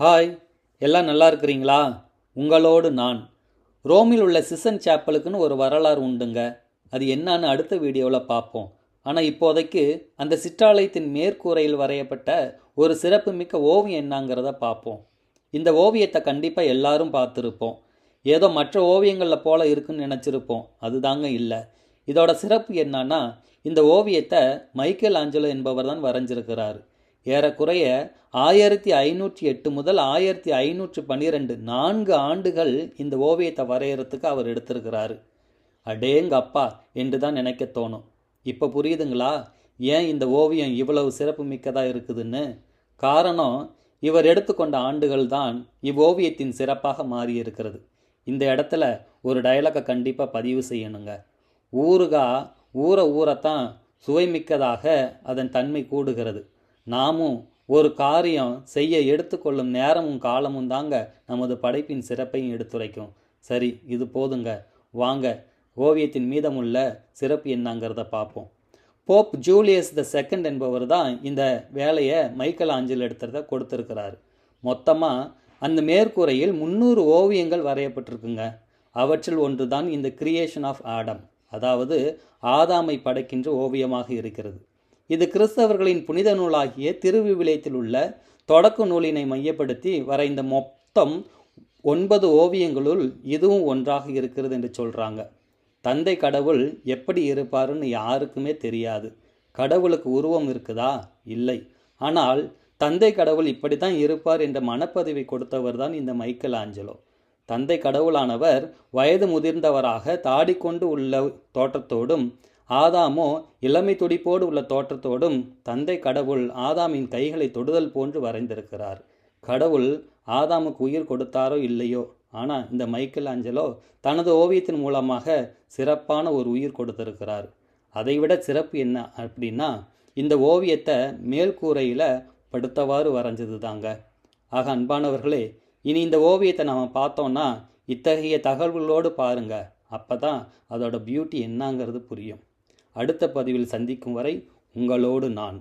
Hi. எல்லாம் நல்லா இருக்கிறீங்களா? உங்களோடு நான். ரோமில் உள்ள சிசன் சேப்பலுக்குன்னு ஒரு வரலாறு உண்டுங்க. அது என்னான்னு அடுத்த வீடியோவில் பார்ப்போம் ஆனால் இப்போதைக்கு அந்த சிற்றாலயத்தின் மேற்கூரையில் வரையப்பட்ட ஒரு சிறப்புமிக்க ஓவியம் என்னங்கிறத பார்ப்போம் இந்த ஓவியத்தை கண்டிப்பாக எல்லாரும் பார்த்துருப்போம். ஏதோ மற்ற ஓவியங்களில் போல இருக்குன்னு நினச்சிருப்போம். அதுதாங்க இல்லை. இதோட சிறப்பு என்னன்னா இந்த ஓவியத்தை மைக்கேல் ஆஞ்சலோ என்பவர் தான் வரைஞ்சிருக்கிறார். ஏறக்குறைய ஆயிரத்தி ஐநூற்றி எட்டு முதல் ஆயிரத்தி ஐநூற்றி பன்னிரெண்டு நான்கு ஆண்டுகள் இந்த ஓவியத்தை வரையறதுக்கு அவர் எடுத்திருக்கிறாரு. அடேங்க அப்பா என்று தான் நினைக்க தோணும். இப்போ புரியுதுங்களா? ஏன் இந்த ஓவியம் இவ்வளவு சிறப்பு மிக்கதாக இருக்குதுன்னு? காரணம் இவர் எடுத்துக்கொண்ட ஆண்டுகள் தான் இவ்வோவியத்தின் சிறப்பாக மாறியிருக்கிறது. இந்த இடத்துல ஒரு டயலாகை கண்டிப்பாக பதிவு செய்யணுங்க. ஊறுகா ஊற ஊறத்தான் சுவைமிக்கதாக அதன் தன்மை கூடுகிறது. நாமும் ஒரு காரியம் செய்ய எடுத்துக்கொள்ளும் நேரமும் காலமும் தாங்க நமது படைப்பின் சிறப்பையும் எடுத்துரைக்கும். சரி இது போதுங்க. வாங்க ஓவியத்தின் மீதமுள்ள சிறப்பு என்னங்கிறத பார்ப்போம். போப் ஜூலியஸ் த செகண்ட் என்பவர் தான் இந்த வேலையை மைக்கேல் ஆஞ்சல் எடுத்துறத கொடுத்துருக்கிறார். மொத்தமாக அந்த மேற்கூரையில் முந்நூறு ஓவியங்கள் வரையப்பட்டிருக்குங்க. அவற்றில் ஒன்று தான் இந்த கிரியேஷன் ஆஃப் ஆடம் அதாவது ஆதாமை படைக்கின்ற ஓவியமாக இருக்கிறது. இது கிறிஸ்தவர்களின் புனித நூலாகிய திருவிவிலியத்தில் உள்ள தொடக்க நூலினை மையப்படுத்தி வரைந்த மொத்தம் ஒன்பது ஓவியங்களுள் இதுவும் ஒன்றாக இருக்கிறது என்று சொல்கிறாங்க தந்தை கடவுள் எப்படி இருப்பாருன்னு யாருக்குமே தெரியாது. கடவுளுக்கு உருவம் இருக்குதா? இல்லை. ஆனால் தந்தை கடவுள் இப்படி தான் இருப்பார் என்ற மனப்பதிவை கொடுத்தவர் தான் இந்த மைக்கேல் ஆஞ்சலோ தந்தை கடவுளானவர் வயது முதிர்ந்தவராக தாடிக்கொண்டு உள்ள தோற்றத்தோடும் ஆதாமோ இளமை துடிப்போடு உள்ள தோற்றத்தோடும் தந்தை கடவுள் ஆதாமின் கைகளை தொடுதல் போன்று வரைந்திருக்கிறார். கடவுள் ஆதாமுக்கு உயிர் கொடுத்தாரோ இல்லையோ? ஆனால் இந்த மைக்கேல் ஆஞ்சலோ தனது ஓவியத்தின் மூலமாக சிறப்பான ஒரு உயிர் கொடுத்திருக்கிறார். அதைவிட சிறப்பு என்ன அப்படின்னா இந்த ஓவியத்தை மேல்கூரையில் படுத்தவாறு வரைஞ்சது தாங்க ஆக அன்பானவர்களே இனி இந்த ஓவியத்தை நம்ம பார்த்தோன்னா இத்தகைய தகவல்களோடு பாருங்க. அப்போ தான் அதோட பியூட்டி என்னங்கிறது புரியும். அடுத்த பதிவில் சந்திக்கும் வரை உங்களோடு நான்